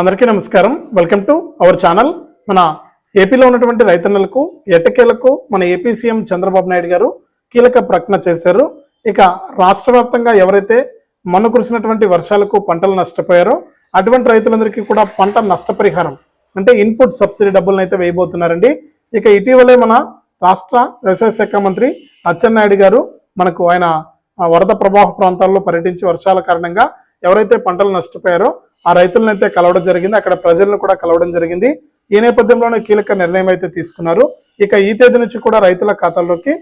అందరికీ నమస్కారం. Welcome to our channel మన ఏపీలో ఉన్నటువంటి రైతన్నలకు ఎట్టకేలకు మన ఏపీ సీఎం చంద్రబాబు నాయుడు గారు కీలక ప్రకటన చేశారు. ఇక రాష్ట్ర వ్యాప్తంగా ఎవరైతే మొన్న కురిసినటువంటి వర్షాలకు పంటలు నష్టపోయారో అటువంటి రైతులందరికీ కూడా పంట నష్టపరిహారం అంటే ఇన్పుట్ సబ్సిడీ డబ్బులను అయితే వేయబోతున్నారండి. ఇక ఇటీవలే మన రాష్ట్ర వ్యవసాయ శాఖ మంత్రి అచ్చెన్నాయుడు గారు మనకు ఆయన వరద ప్రభావ ప్రాంతాల్లో పర్యటించి వర్షాల కారణంగా ఎవరైతే పంటలు నష్టపోయారో ఆ రైతులను అయితే కలవడం జరిగింది. అక్కడ ప్రజలను కూడా కలవడం జరిగింది. ఈ నేపథ్యంలోనే కీలక నిర్ణయం అయితే తీసుకున్నారు. ఇక ఈ తేదీ నుంచి కూడా రైతుల ఖాతాల్లోకి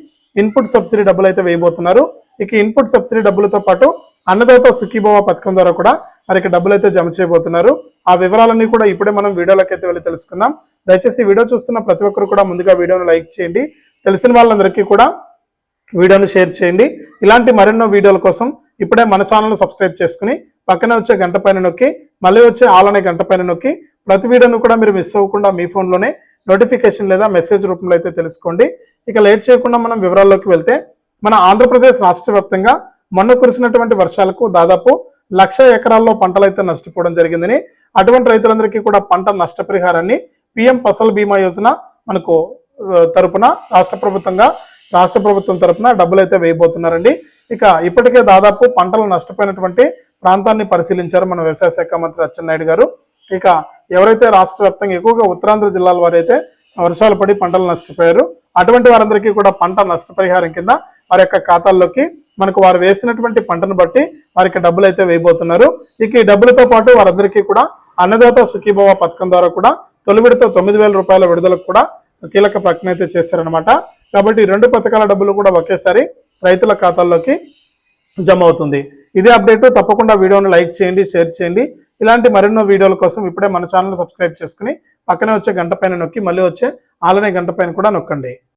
ఇన్పుట్ సబ్సిడీ డబ్బులు అయితే వేయబోతున్నారు. ఇక ఇన్పుట్ సబ్సిడీ డబ్బులతో పాటు అన్నదాత సుఖీభవ పథకం ద్వారా కూడా వారికి డబ్బులు అయితే జమ చేయబోతున్నారు. ఆ వివరాలన్నీ కూడా ఇప్పుడే మనం వీడియోలోకి అయితే వెళ్ళి తెలుసుకుందాం. దయచేసి వీడియో చూస్తున్న ప్రతి ఒక్కరు కూడా ముందుగా వీడియోను లైక్ చేయండి. తెలిసిన వాళ్ళందరికీ కూడా వీడియోను షేర్ చేయండి. ఇలాంటి మరెన్నో వీడియోల కోసం ఇప్పుడే మన ఛానల్ సబ్స్క్రైబ్ చేసుకుని పక్కనే వచ్చే గంట పైన నొక్కి మళ్ళీ వచ్చే ఆల్ అనే గంట పైన నొక్కి ప్రతి వీడియోను కూడా మీరు మిస్ అవ్వకుండా మీ ఫోన్లోనే నోటిఫికేషన్ లేదా మెసేజ్ రూపంలో అయితే తెలుసుకోండి. ఇక లేట్ చేయకుండా మనం వివరాల్లోకి వెళ్తే మన ఆంధ్రప్రదేశ్ రాష్ట్ర వ్యాప్తంగా మొన్న కురిసినటువంటి వర్షాలకు దాదాపు లక్ష ఎకరాల్లో పంటలు అయితే నష్టపోవడం జరిగిందని అటువంటి రైతులందరికీ కూడా పంట నష్టపరిహారాన్ని పిఎం ఫసల్ బీమా యోజన మనకు తరపున రాష్ట్ర ప్రభుత్వంగా రాష్ట్ర ప్రభుత్వం తరపున డబ్బులు అయితే వేయబోతున్నారండి. ఇక ఇప్పటికే దాదాపు పంటలు నష్టపోయినటువంటి ప్రాంతాన్ని పరిశీలించారు మన వ్యవసాయ శాఖ మంత్రి అచ్చెన్నాయుడు గారు. ఇక ఎవరైతే రాష్ట్ర వ్యాప్తంగా ఎక్కువగా ఉత్తరాంధ్ర జిల్లాల వారైతే వర్షాలు పడి పంటలు నష్టపోయారు అటువంటి వారందరికీ కూడా పంట నష్టపరిహారం కింద వారి యొక్క ఖాతాల్లోకి మనకు వారు వేసినటువంటి పంటను బట్టి వారికి డబ్బులు అయితే వేయబోతున్నారు. ఇక ఈ డబ్బులతో పాటు వారందరికీ కూడా అన్నదాత సుఖీభవ పథకం ద్వారా కూడా తొలి విడత తొమ్మిది వేల రూపాయల విడుదలకు కూడా కీలక ప్రకటన అయితే చేశారనమాట కాబట్టి ఈ రెండు పథకాల డబ్బులు కూడా ఒకేసారి రైతుల ఖాతాల్లోకి జమ అవుతుంది. ఇదే అప్డేట్. తప్పకుండా వీడియోను లైక్ చేయండి షేర్ చేయండి. ఇలాంటి మరెన్నో వీడియోల కోసం ఇప్పుడే మన ఛానల్ సబ్స్క్రైబ్ చేసుకుని పక్కనే వచ్చే గంట పైన నొక్కి మళ్ళీ వచ్చే ఆలనే గంట పైన కూడా నొక్కండి.